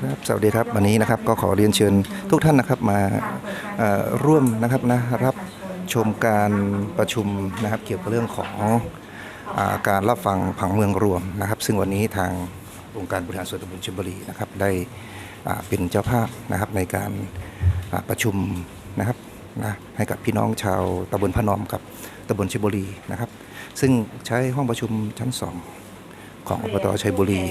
ครับสวัสดีครับวันนี้นะครับก็ขอเรียนเชิญทุกท่านนะครับมาร่วมนะครับนะรับชมการประชุมนะครับเกี่ยวกับเรื่องของอการรับฟังผังเมืองรวมนะครับ ซึ่งวันนี้ทางองค์การบริหารส่วนตำบลชลบุรีนะครับได้เป็นเจ้าภาพนะครับในการประชุมนะครับนะให้กับพี่น้องชาวตำบลพนอมกับตำบลชัยบุรีนะครับ ซึ่งใช้ห้องประชุมชั้นสองของอบตชัยบุรี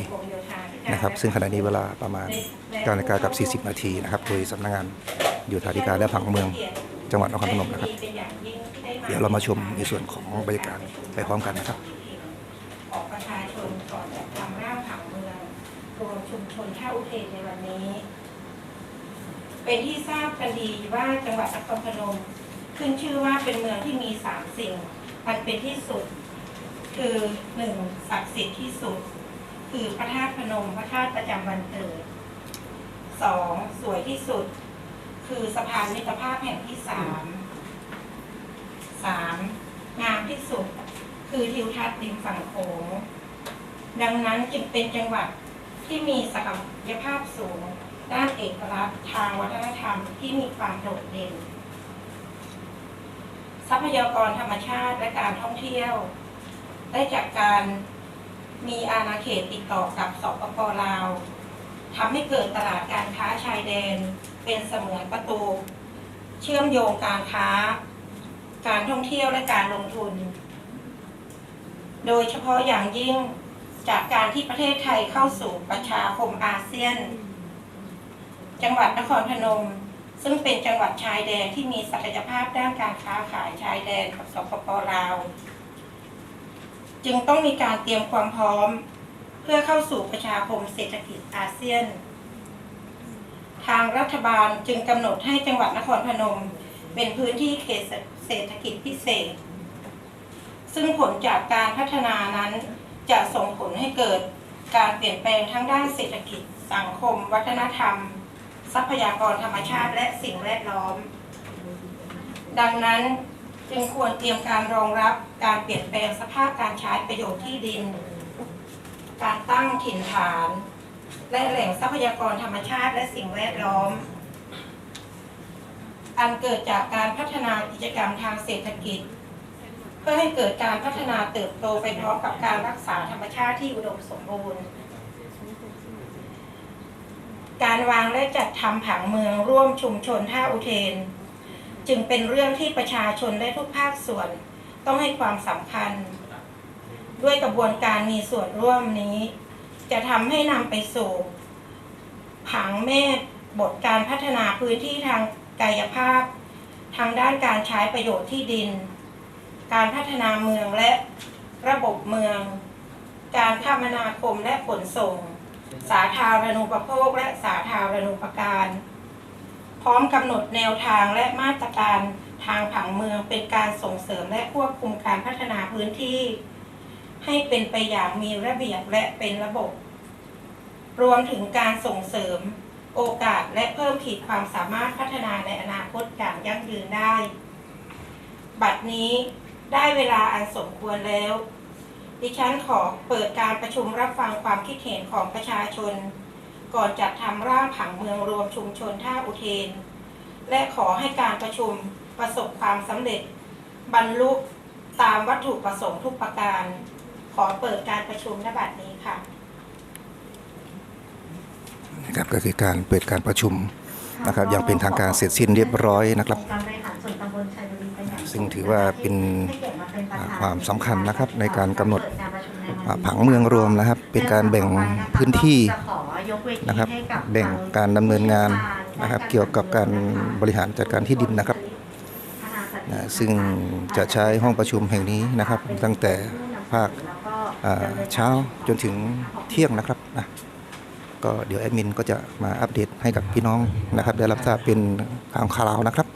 นะครับ ซึ่งขณะนี้เวลาประมาณ9นาฬิกากับ 40 นาทีนะครับ โดยสำนักงานอยู่ฐาธิการและผังเมืองจังหวัดนครพนมนะครับ เดี๋ยวเรามาชมในส่วนของบรรยากาศไปพร้อมกันนะครับของประชาชนก่อนจะทำร่างผังเมืองรวมชุมชนท่าอุเทนในวันนี้ เป็นที่ทราบกันดีว่าจังหวัดนครพนมขึ้นชื่อว่าเป็นเมืองที่มีสามสิ่งอันเป็นที่สุด คือหนึ่งศักดิ์สิทธิ์ที่สุด คือพระธาตุพนมพระธาตุประจำวันเกิดสองสวยที่สุด คือสะพานมิตรภาพแห่งที่สามสามงามที่สุด คือทิวทัศน์ริมฝั่งโขงดังนั้นจึงเป็นจังหวัดที่มีศักยภาพสูง ด้านเอกลักษณ์ทางวัฒนธรรมที่มีความโดดเด่น ทรัพยากรธรรมชาติและการท่องเที่ยว ได้จากการ มีอาณาเขตติดต่อกับสปปลาวทำให้เกิดตลาดการค้าชายแดน เป็นเสมือนประตู เชื่อมโยงการค้า การท่องเที่ยวและการลงทุน โดยเฉพาะอย่างยิ่งจากการที่ประเทศไทยเข้าสู่ประชาคมอาเซียน จังหวัดนครพนม ซึ่งเป็นจังหวัดชายแดนที่มีศักยภาพด้านการค้าขายชายแดนกับสปปลาว จึงต้องมีการเตรียมความพร้อม เพื่อเข้าสู่ประชาคมเศรษฐกิจอาเซียน ทางรัฐบาลจึงกำหนดให้จังหวัดนครพนม เป็นพื้นที่เขตเศรษฐกิจพิเศษ ซึ่งผลจากการพัฒนานั้นจะส่งผลให้เกิดการเปลี่ยนแปลงทั้งด้านเศรษฐกิจ สังคม วัฒนธรรม ทรัพยากรธรรมชาติและสิ่งแวดล้อม ดังนั้น จึงควรเตรียมการรองรับการเปลี่ยนแปลงสภาพการใช้ประโยชน์ที่ดิน การตั้งถิ่นฐาน และแหล่งทรัพยากรธรรมชาติและสิ่งแวดล้อม อันเกิดจากการพัฒนากิจกรรมทางเศรษฐกิจ เพื่อให้เกิดการพัฒนาเติบโตไปพร้อมกับการรักษาธรรมชาติที่อุดมสมบูรณ์ การวางและจัดทำผังเมืองร่วมชุมชนท่าอุเทน จึงเป็นเรื่องที่ประชาชนและทุกภาคส่วน ต้องให้ความสำคัญ ด้วยกระบวนการมีส่วนร่วมนี้ จะทำให้นำไปสู่ ผังแม่บทการพัฒนาพื้นที่ทางกายภาพ ทางด้านการใช้ประโยชน์ที่ดิน การพัฒนาเมืองและระบบเมือง การคมนาคมและขนส่ง สาธารณูปโภคและสาธารณูปการ ร้อมกำหนดแนวทางและมาตรการทางผังเมืองเป็นการส่งเสริมและควบคุมการพัฒนาพื้นที่ ให้เป็นไปอย่างมีระเบียบและเป็นระบบ รวมถึงการส่งเสริม โอกาสและเพิ่มขีดความสามารถพัฒนาในอนาคตอย่างยั่งยืนได้ บัดนี้ได้เวลาอันสมควรแล้ว ดิฉันขอเปิดการประชุมรับฟังความคิดเห็นของประชาชน ก่อนจัดทำร่างผังเมืองรวมชุมชนท่าอุเทน และขอให้การประชุมประสบความสำเร็จ บรรลุตามวัตถุประสงค์ทุกประการ ขอเปิดการประชุมณบัดนี้ค่ะนะครับก็คือการเปิดการประชุมนะครับอย่างเป็นทางการเสร็จสิ้นเรียบร้อยนะครับการบริหารส่วนตำบลชัยบุรีเป็นอย่างซึ่งถือว่าเป็นให้เกียรติมาเป็นประธนความสำคัญนะครับในการกำหนดเปิการประชุมในวันนี้อ่าผังเมืองรวมนะครับ เป็นการแบ่งพื้นที่ จะขอยกเวทีนะครับให้กับ แบ่งการดำเนินงานนะครับ เกี่ยวกับการบริหารจัดการที่ดินนะครับนะซึ่งจะใช้ห้องประชุมแห่งนี้นะครับ ตั้งแต่ภาคแล้วก็อ่าเช้าจนถึงเที่ยงนะครับนะก็เดี๋ยวแอดมินก็จะมาอัปเดตให้กับพี่น้องนะครับ ได้รับทราบเป็นข่าวคราวนะครับ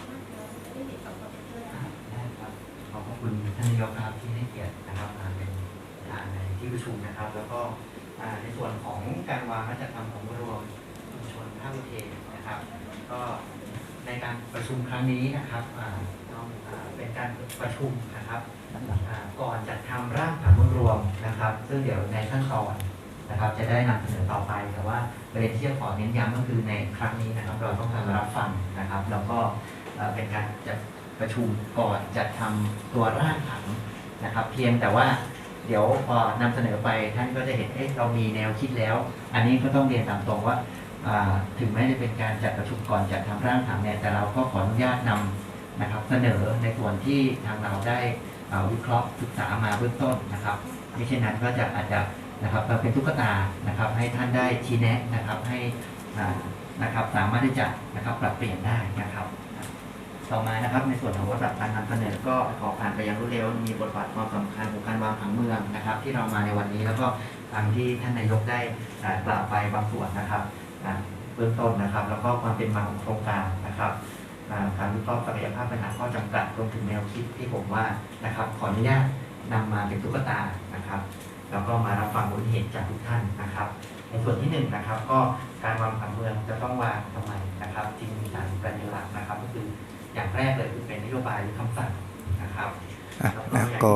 ขอบคุณท่านนายกนะครับที่ให้เกียรตินะครับมาเป็นประธานในที่ประชุมนะครับ แล้วก็อ่าในส่วนของการวางและจัดทำของรวมชุมชนท่าอุเท นะครับก็ในการประชุมครั้งนี้นะครับต้องเป็นการประชุมนะครับก่อนจัดทำร่างผังรวมนะครับ ซึ่งเดี๋ยวในขั้นตอนนะครับ จะได้นำเสนอต่อไป แต่ว่าประเด็นที่จะขอเน้นย้ำก็คือในครั้งนี้นะครับ เราต้องการรับฟังนะครับ แล้วก็เป็นการจัดประชุมก่อนจัดทำตัวร่างผังนะครับ เพียงแต่ว่าเดี๋ยวพอนำเสนอไปท่านก็จะเห็นเอ๊ะเรามีแนวคิดแล้ว อันนี้ก็ต้องเรียนตามตรงว่า ถึงแม้จะเป็นการจัดประชุมก่อนจัดทำร่างผังเนี่ยแต่เราก็ขออนุญาตนำนะครับ เสนอในส่วนที่ทางเราได้วิเคราะห์ศึกษามาเบื้องต้นนะครับไม่เช่นนั้นก็จะอาจจะนะครับเราเป็นตุ๊กตานะครับ ให้ท่านได้ชี้แนะนะครับให้นะครับสามารถที่จะนะครับปรับเปลี่ยนได้นะครับ ต่อมานะครับในส่วนของวัตถุการนำเสนอก็ขอผ่านไปอย่างรวดเร็วมีบทบาทความสำคัญของการวางผังเมืองนะครับ ที่เรามาในวันนี้แล้วก็ตามที่ท่านนายกได้กล่าวไปบางส่วนนะครับ เบื้องต้นนะครับ แล้วก็ความเป็นมาของโครงการนะครับอ่าการวิเคราะห์ศักยภาพปัญหาข้อจำกัดรวมถึงแนวคิดที่ผมว่านะครับ ขออนุญาตนำมาเป็นตุ๊กตานะครับ แล้วก็มารับฟังความเห็นจากทุกท่านนะครับ ในส่วนที่หนึ่งนะครับ ก็การวางผังเมืองจะต้องวางทำไมนะครับจริงมีสารประเด็นหลักนะครับ ก็คืออย่างแรกเลยคือเป็นนโยบายหรือคำสั่งนะครับอะนะก็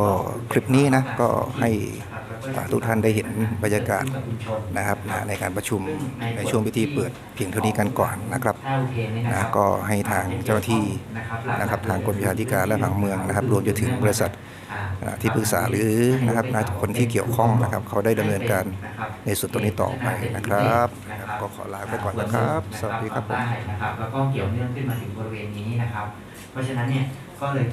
คลิปนี้นะก็ให้อ่า ทุกท่านได้เห็นบรรยากาศนะครับนะในการประชุมในช่วงพิธีเปิดเพียงเท่านี้กันก่อนนะครับนะก็ให้ทางเจ้าหน้าที่นะครับทางกรมวิชาธิการและผังเมืองนะครับ รวมจนถึงบริษัทที่ปรึกษาหรือนะครับนะคนที่เกี่ยวข้องนะครับ เขาได้ดำเนินการในส่วนตรงนี้ต่อไปนะครับ ก็ขอลาไปก่อนนะครับ สวัสดีครับผมได้นะครับแล้วก็เกี่ยวเนื่องขึ้นมาถึงบริเวณนี้นะครับ เพราะฉะนั้นเนี่ยก็เลย